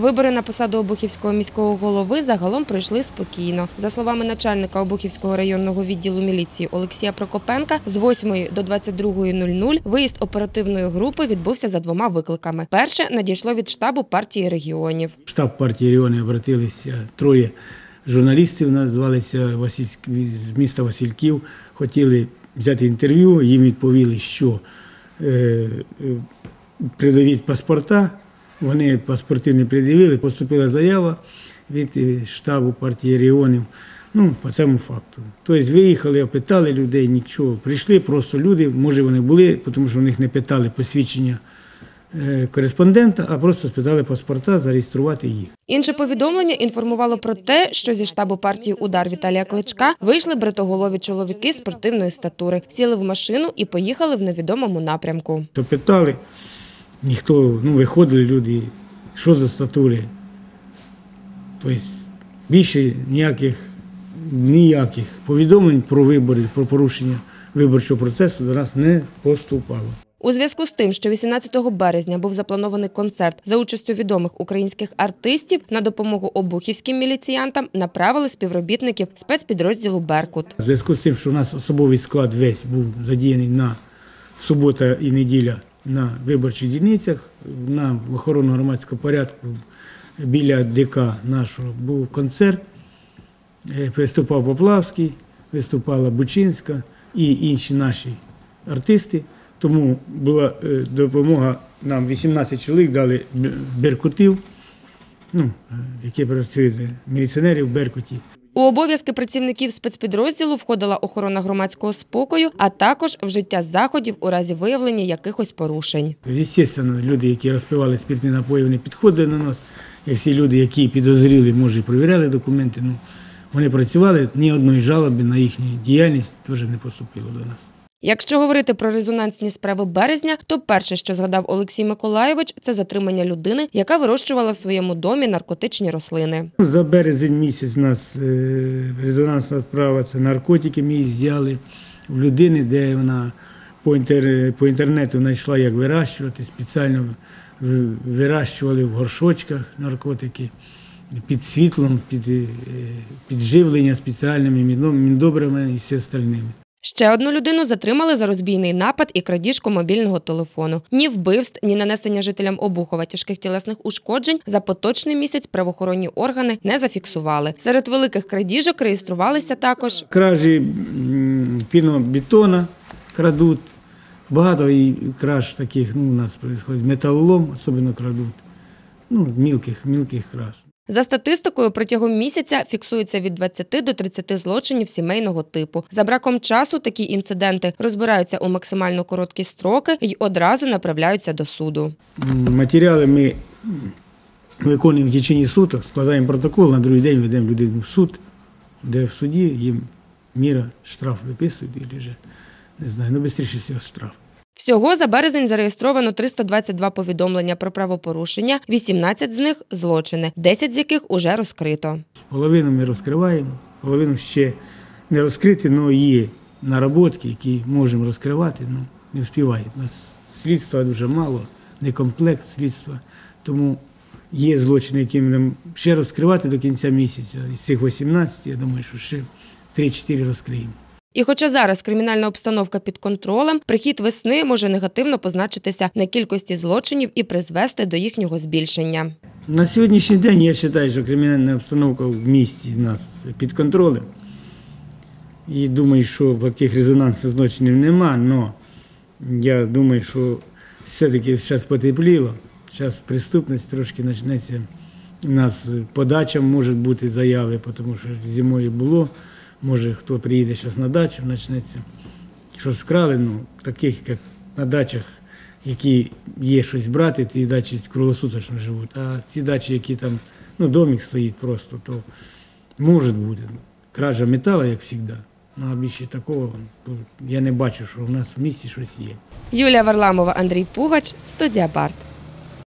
Вибори на посаду Обухівського міського голови загалом пройшли спокійно. За словами начальника Обухівського районного відділу міліції Олексія Прокопенка, з 8 до 22.00 виїзд оперативної групи відбувся за двома викликами. Перше надійшло від штабу партії регіонів. Штаб партії регіони обратилися троє журналістів, назвалися з міста Васильків, хотіли взяти інтерв'ю, їм відповіли, що е, е, придавіть паспорта. Вони паспорти не придивили, поступила заява від е, штабу партії регіонів. Ну, по цьому факту. Тобто виїхали, опитали людей, нічого. Прийшли просто люди, може вони були, тому що в них не питали посвідчення е, кореспондента, а просто спитали паспорта, зареєструвати їх. Інше повідомлення інформувало про те, що зі штабу партії Удар Віталія Кличка вийшли бритоголові чоловіки спортивної статури, сіли в машину і поїхали в невідомому напрямку. То питали, ніхто, ну, виходили люди, що за статури. Тобто більше ніяких, ніяких повідомлень про вибори, про порушення виборчого процесу до нас не поступало. У зв'язку з тим, що 18 березня був запланований концерт за участю відомих українських артистів, на допомогу обухівським міліціянтам направили співробітників спецпідрозділу Беркут. В зв'язку з тим, що у нас особовий склад весь був задіяний на субота і неділя на виборчих дільницях, на охорону громадського порядку біля ДК нашого був концерт. Е, Виступав Поплавський, виступала Бучинська і інші наші артисти. Тому була е, допомога нам 18 чоловік дали беркутів, ну, е, які працюють міліціонерів в Беркуті. У обов'язки працівників спецпідрозділу входила охорона громадського спокою, а також вжиття заходів у разі виявлення якихось порушень. Звісно, люди, які розпивали спиртні напої, вони підходили на нас. Всі люди, які підозріли, може, і перевіряли документи, ну, вони працювали, ні одної жалоби на їхню діяльність теж не поступило до нас. Якщо говорити про резонансні справи березня, то перше, що згадав Олексій Миколайович, це затримання людини, яка вирощувала в своєму домі наркотичні рослини. За березень місяць у нас е, резонансна справа це наркотики. Ми взяли в людини, де вона по, інтер, по інтернету знайшла, як вирощувати. Спеціально вирощували в горшочках наркотики під світлом, під е, підживлення спеціальними міндо- міндобрами і все остальними. Ще одну людину затримали за розбійний напад і крадіжку мобільного телефону. Ні вбивств, ні нанесення жителям Обухова тяжких тілесних ушкоджень за поточний місяць правоохоронні органи не зафіксували. Серед великих крадіжок реєструвалися також Кражі пінобетона крадуть. Багато і краж таких ну, у нас відбувається. Металолом особливо крадуть. Ну, мілких, мілких краж. За статистикою, протягом місяця фіксується від 20 до 30 злочинів сімейного типу. За браком часу такі інциденти розбираються у максимально короткі строки і одразу направляються до суду. Матеріали ми виконуємо в течение суток, складаємо протокол, на другий день ведемо людину в суд, де в суді їм міра штраф виписують, і вже, не знаю, ну швидше всього штраф. Всього за березень зареєстровано 322 повідомлення про правопорушення, 18 з них – злочини, 10 з яких уже розкрито. Половину ми розкриваємо, половину ще не розкриті, але є наработки, які можемо розкривати, ну не вспівають. Нас слідства дуже мало, не комплект слідства. Тому є злочини, які ми ще розкривати до кінця місяця. Із цих 18, я думаю, що ще 3-4 розкриємо. І хоча зараз кримінальна обстановка під контролем, прихід весни може негативно позначитися на кількості злочинів і призвести до їхнього збільшення. На сьогоднішній день я вважаю, що кримінальна обстановка в місті в нас під контролем. І думаю, що таких резонансних злочинів нема, але я думаю, що все-таки зараз потепліло, зараз преступність трошки почнеться. У нас подача може бути заяви, тому що зимою було. Може, хто приїде зараз на дачу, почнеться. Щось вкрали, ну, таких, як на дачах, які є щось брати, ті дачі круглосуточно живуть. А ці дачі, які там, ну, домик стоїть просто, то може бути. Кража металу, як завжди. Ну, а більше такого ну, я не бачу, що в нас в місті щось є. Юлія Варламова, Андрій Пугач, студія Барт.